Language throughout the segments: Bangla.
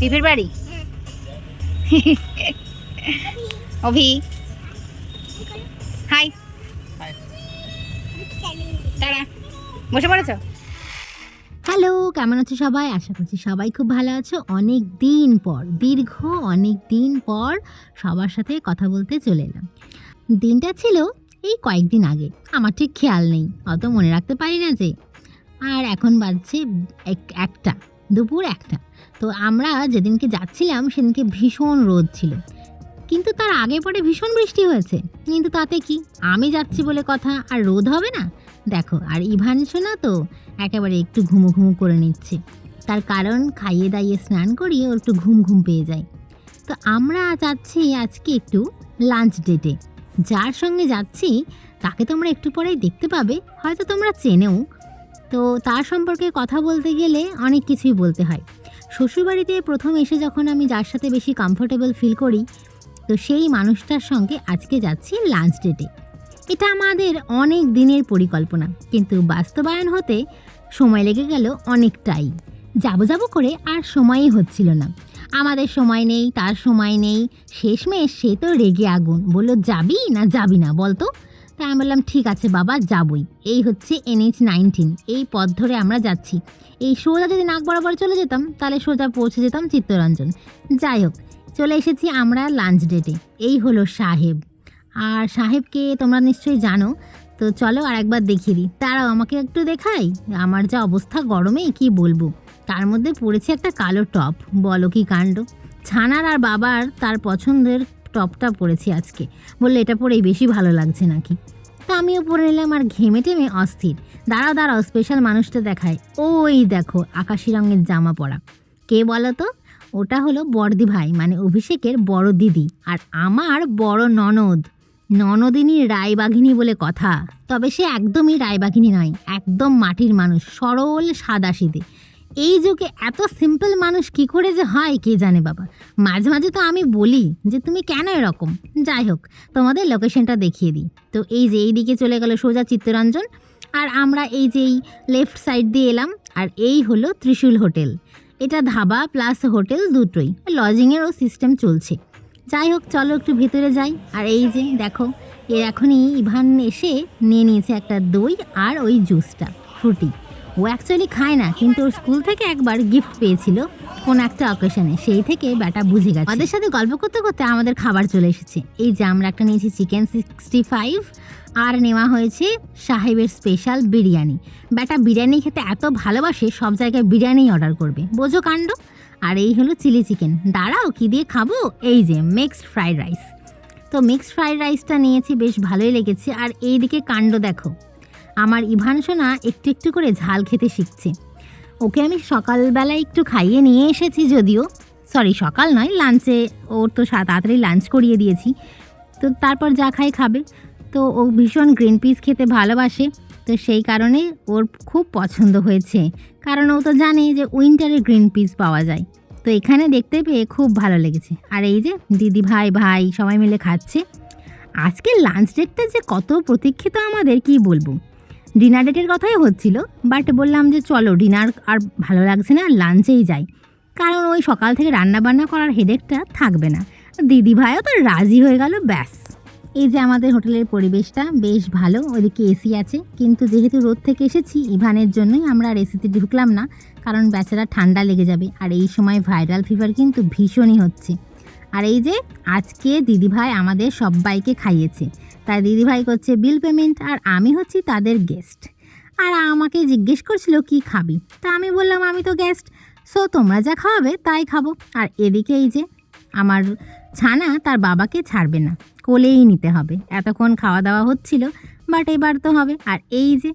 পিপির বাড়ি হ্যাঁ। অভি। হাই তারা বসে পড়েছো? হ্যালো কেমন আছো সবাই? আশা করছি সবাই খুব ভালো আছো। অনেক দিন পর দীর্ঘ অনেক দিন পর সবার সাথে কথা বলতে চলে এলাম। দিনটা ছিল এই কয়েকদিন আগে। আমার ঠিক খেয়াল নেই অত মনে রাখতে পারি না যে। আর এখন বাজছে এক- একটা দুপুর একটা। তো আমরা যেদিনকে যাচ্ছিলাম, সেদিনকে ভীষণ রোদ ছিল। কিন্তু তার আগে পরে ভীষণ বৃষ্টি হয়েছে। কিন্তু তাতে কি? আমি যাচ্ছি বলে কথা, আর রোদ হবে না? দেখো, আর ইভান সোনা তো একেবারে একটু ঘুমো ঘুমো করে নিচ্ছে। তার কারণ, খাইয়ে দাইয়ে স্নান করিয়ে ওর একটু ঘুম ঘুম পেয়ে যায়। তো আমরা যাচ্ছি আজকে একটু লাঞ্চ ডেটে। যার সঙ্গে যাচ্ছি, তাকে তোমরা একটু পরেই দেখতে পাবে। হয়তো তোমরা চেনেও তো তার সম্পর্কে কথা বলতে গেলে অনেক কিছুই বলতে হয়। শ্বশুরবাড়িতে প্রথম এসে যখন আমি যার সাথে বেশি কমফোর্টেবল ফিল করি, তো সেই মানুষটার সঙ্গে আজকে যাচ্ছি লাঞ্চ ডেটে এটা আমাদের অনেক দিনের পরিকল্পনা, কিন্তু বাস্তবায়ন হতে সময় লেগে গেল অনেকটাই। যাব যাব করে আর সময়ই হচ্ছিল না। আমাদের সময় নেই, তার সময় নেই। শেষমেশ সে তো রেগে আগুন, বলল, যাবি না যাবি না বলতো? তাই আমি বললাম, ঠিক আছে বাবা, যাবই। এই হচ্ছে এনএইচ নাইনটিন এই পথ ধরে আমরা যাচ্ছি। এই সোজা যদি নাক বরাবর চলে যেতাম, তাহলে সোজা পৌঁছে যেতাম চিত্তরঞ্জন। যাই হোক, চলে এসেছি আমরা লাঞ্চ ডেটে এই হলো সাহেব। আর সাহেবকে তোমরা নিশ্চয়ই জানো। তো চলো আর একবার দেখিয়ে দিই। তারাও আমাকে একটু দেখাই। আমার যা অবস্থা গরমে, কি বলব? তার মধ্যে পড়েছে একটা কালো টপ। বলো কি কাণ্ড? ছানার আর বাবার তার পছন্দের টপটা পরেছি আজকে। বললে এটা পরেই বেশি ভালো লাগছে নাকি? তা আমিও পরে নিলাম আর ঘেমে টেমে অস্থির। দাঁড়াও দাঁড়াও স্পেশাল মানুষটা দেখায়। ওই দেখো, আকাশি রঙের জামা পরা। কে বলো তো? ওটা হলো বড়দি ভাই মানে অভিষেকের বড় দিদি আর আমার বড় ননদ। ননদিনী রায়বাঘিনী বলে কথা। তবে সে একদমই রায়বাঘিনী নয়, একদম মাটির মানুষ, সরল সাদাসিদে এই যুগে এত সিম্পল মানুষ কি করে যে হয়, কে জানে বাবা? মাঝে মাঝে তো আমি বলি যে, তুমি কেন এরকম? যাই হোক, তোমাদের লোকেশনটা দেখিয়ে দিই। তো এই যে এই দিকে চলে গেল সোজা চিত্তরঞ্জন, আর আমরা এই যে এই লেফট সাইড দিয়ে এলাম, আর এই হলো ত্রিশূল হোটেল। এটা ধাবা প্লাস হোটেল দুটোই। লজিংয়েরও সিস্টেম চলছে। যাই হোক, চলো একটু ভেতরে যাই। আর এই যে দেখো, এর এখনই ইভান এসে নিয়ে নিয়েছে একটা দই আর ওই জুসটা ফ্রুটি ও অ্যাকচুয়ালি খায় না, কিন্তু ওর স্কুল থেকে একবার গিফট পেয়েছিল কোন একটা অকেশনে সেই থেকে ব্যাটা বুঝে গেছে। ওদের সাথে গল্প করতে করতে আমাদের খাবার চলে এসেছে। এই যে আমরা একটা নিয়েছি চিকেন সিক্সটি ফাইভ আর নেওয়া হয়েছে সাহেবের স্পেশাল বিরিয়ানি। ব্যাটা বিরিয়ানি খেতে এত ভালোবাসে, সব জায়গায় বিরিয়ানি অর্ডার করবে। বোঝো কাণ্ড? আর এই হলো চিলি চিকেন দাঁড়াও, কী দিয়ে খাব? এই যে মিক্সড ফ্রাইড রাইস তো মিক্সড ফ্রাইড রাইসটা নিয়েছি, বেশ ভালোই লেগেছে। আর এই দিকে কাণ্ড দেখো। আমার ইভান সোনা একটু একটু করে ঝাল খেতে শিখছে। ওকে আমি সকালবেলায় একটু খাইয়ে নিয়ে এসেছি যদিও। সরি সকাল নয় লাঞ্চে ওর তো তাড়াতাড়ি লাঞ্চ করিয়ে দিয়েছি। তো তারপর যা খাই খাবে। তো ও ভীষণ গ্রিন পিস খেতে ভালোবাসে। তো সেই কারণে ওর খুব পছন্দ হয়েছে। কারণ ও তো জানে যে উইন্টারে গ্রিন পিস পাওয়া যায়। তো এখানে দেখতে পেয়ে খুব ভালো লেগেছে। আর এই যে দিদি ভাই ভাই সবাই মিলে খাচ্ছে। আজকে লাঞ্চ ডেটটা যে কত প্রতীক্ষিত আমাদের, কি বলব? ডিনার ডেটের কথাই হচ্ছিল বাট বললাম যে চলো ডিনার আর ভালো লাগছে না লাঞ্চেই যাই। কারণ ওই সকাল থেকে রান্না বান্না করার হেডেকটা থাকবে না। দিদি ভাইও তো রাজি হয়ে গেল, ব্যাস। এই যে আমাদের হোটেলের পরিবেশটা বেশ ভালো ওইদিকে এসি আছে, কিন্তু যেহেতু রোদ থেকে এসেছি, ইভানের জন্যই আমরা আর এসিতে ঢুকলাম না, কারণ বেচারা ঠান্ডা লেগে যাবে, আর এই সময় ভাইরাল ফিভার কিন্তু ভীষণই হচ্ছে। আর এই যে আজকে দিদিভাই আমাদের সবাইকে খাইয়েছে। তাই দিদিভাই করছে বিল পেমেন্ট আর আমি হচ্ছি তাদের গেস্ট আর আমাকে জিজ্ঞেস করছিল, কি খাবি? তা আমি বললাম, আমি তো গেস্ট সো তোমরা যা খাওয়াবে তাই খাব। আর এদিকে এই যে আমার ছানা তার বাবাকে ছাড়বে না। কোলেই নিতে হবে। এতক্ষণ খাওয়া দাওয়া হচ্ছিল বাট এবার তো হবে। আর এই যে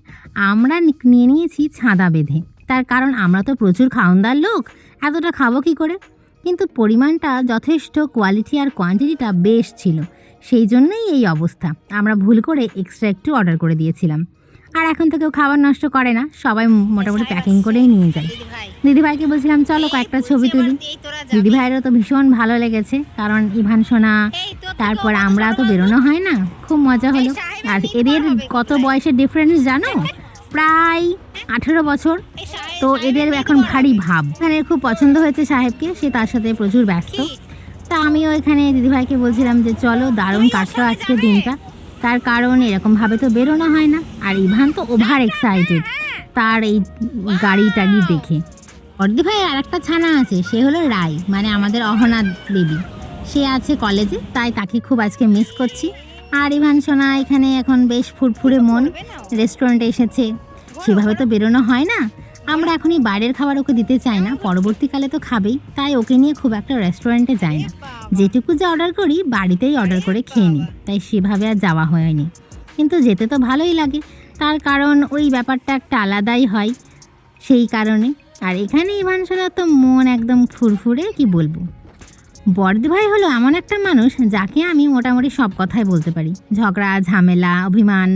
আমরা নিয়ে নিয়েছি ছাদা বেঁধে। তার কারণ আমরা তো প্রচুর খাওনদার লোক, এতটা খাব কি করে? কিন্তু পরিমাণটা যথেষ্ট কোয়ালিটি আর কোয়ান্টিটিটা বেশ ছিল। সেই জন্যই এই অবস্থা। আমরা ভুল করে এক্সট্রা একটু অর্ডার করে দিয়েছিলাম। আর এখন তো কেউ খাবার নষ্ট করে না সবাই মোটামুটি প্যাকিং করেই নিয়ে যায়। দিদিভাইকে বলছিলাম চলো কয়েকটা ছবি তুলি। দিদিভাইয়েরও তো ভীষণ ভালো লেগেছে কারণ ইভান সোনা তারপর আমরা তো বেরোনো হয় না খুব মজা হলো। আর এদের কত বয়সের ডিফারেন্স জানো? প্রায় আঠেরো বছর। তো এদের এখন ভারী ভাব। এখানে খুব পছন্দ হয়েছে সাহেবকে, সে তার সাথে প্রচুর ব্যস্ত। তা আমিও এখানে দিদিভাইকে বলছিলাম যে, চলো, দারুণ কাটলো আজকে দিনটা। তার কারণ এরকমভাবে তো বেরোনো হয় না। আর ইভান তো ওভার এক্সাইটেড তার এই গাড়ি টাড়ি দেখে। অর্দি ভাই, আর একটা ছানা আছে, সে হলো রাই মানে আমাদের অহনা বেবি সে আছে কলেজে তাই তাকে খুব আজকে মিস করছি। আর ইভান সোনা এখানে এখন বেশ ফুরফুরে মন। রেস্টুরেন্টে এসেছে। সেভাবে তো বেরোনো হয় না। আমরা এখনই বাইরের খাবার ওকে দিতে চাই না, পরবর্তীকালে তো খাবেই, তাই ওকে নিয়ে খুব একটা রেস্টুরেন্টে যাই না। যেটুকু যে অর্ডার করি, বাড়িতেই অর্ডার করে খেয়ে নিই, তাই সেভাবে আর যাওয়া হয়নি। কিন্তু যেতে তো ভালোই লাগে, তার কারণ ওই ব্যাপারটা একটা আলাদাই হয়, সেই কারণে। আর এখানে ইভান সোনার তো মন একদম ফুরফুরে, কি বলব? বর্দি ভাই হলো এমন একটা মানুষ, যাকে আমি মোটামুটি সব কথাই বলতে পারি। ঝগড়া, ঝামেলা, অভিমান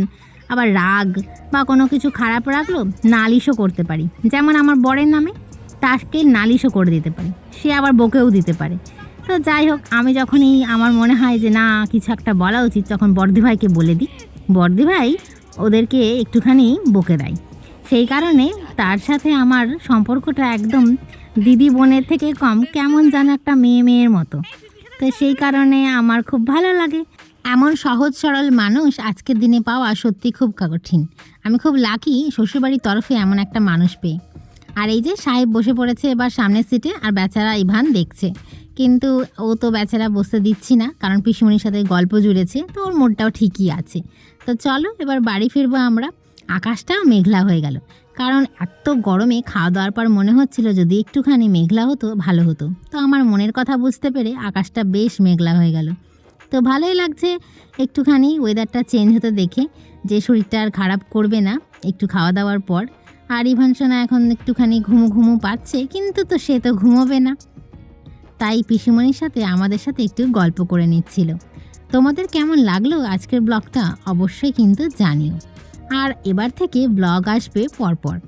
আবার রাগ বা কোনো কিছু খারাপ রাখল, নালিশও করতে পারি। যেমন আমার বরের নামে তাকে নালিশও করে দিতে পারি। সে আবার বকেও দিতে পারে। তো যাই হোক, আমি যখনই আমার মনে হয় যে, না, কিছু একটা বলা উচিত, তখন বর্দি ভাইকে বলে দিই। বর্দি ভাই ওদেরকে একটুখানি বকে দেয়। সেই কারণে তার সাথে আমার সম্পর্কটা একদম দিদি বোনের থেকে কম, কেমন যেন একটা মেয়ে মেয়ের মতো। তো সেই কারণে আমার খুব ভালো লাগে। এমন সহজ সরল মানুষ আজকের দিনে পাওয়া সত্যি খুব কঠিন। আমি খুব লাকি শ্বশুরবাড়ির তরফে এমন একটা মানুষ পেয়ে। আর এই যে সাহেব বসে পড়েছে এবার সামনের সিটে আর বেচারা ইভান দেখছে। কিন্তু ও তো বেচারা বসতে দিচ্ছি না, কারণ পিসুমনির সাথে গল্প জুড়েছে, তো ওর মোডটাও ঠিকই আছে। তো চলো এবার বাড়ি ফিরবো আমরা। আকাশটাও মেঘলা হয়ে গেল, কারণ এত গরমে খাওয়া দাওয়ার পর মনে হচ্ছিল যদি একটুখানি মেঘলা হতো, ভালো হতো। তো আমার মনের কথা বুঝতে পেরে আকাশটা বেশ মেঘলা হয়ে গেল। তো ভালোই লাগছে। একটুখানি ওয়েদারটা চেঞ্জ হতে দেখে যে শরীরটা আর খারাপ করবে না, একটু খাওয়া দাওয়ার পর। আর ইভান সোনা এখন একটুখানি ঘুমু ঘুমু পাচ্ছে, কিন্তু তো সে তো ঘুমোবে না। তাই পিসিমণির সাথে আমাদের সাথে একটু গল্প করে নিচ্ছিল। তোমাদের কেমন লাগল আজকের ব্লগটা অবশ্যই কিন্তু জানিও। আর এবার থেকে ব্লগ আসবে পরপর।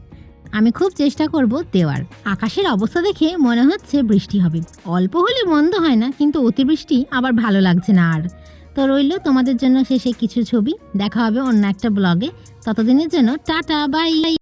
আমি খুব চেষ্টা করব দেওয়ার। আকাশের অবস্থা দেখে মনে হচ্ছে বৃষ্টি হবে। অল্প হলে মন্দ হয় না, কিন্তু অতিবৃষ্টি আবার ভালো লাগছে না আর। তো রইল তোমাদের জন্য শেষে কিছু ছবি। দেখা হবে অন্য একটা ব্লগে। ততদিনের জন্য টাটা, বাই।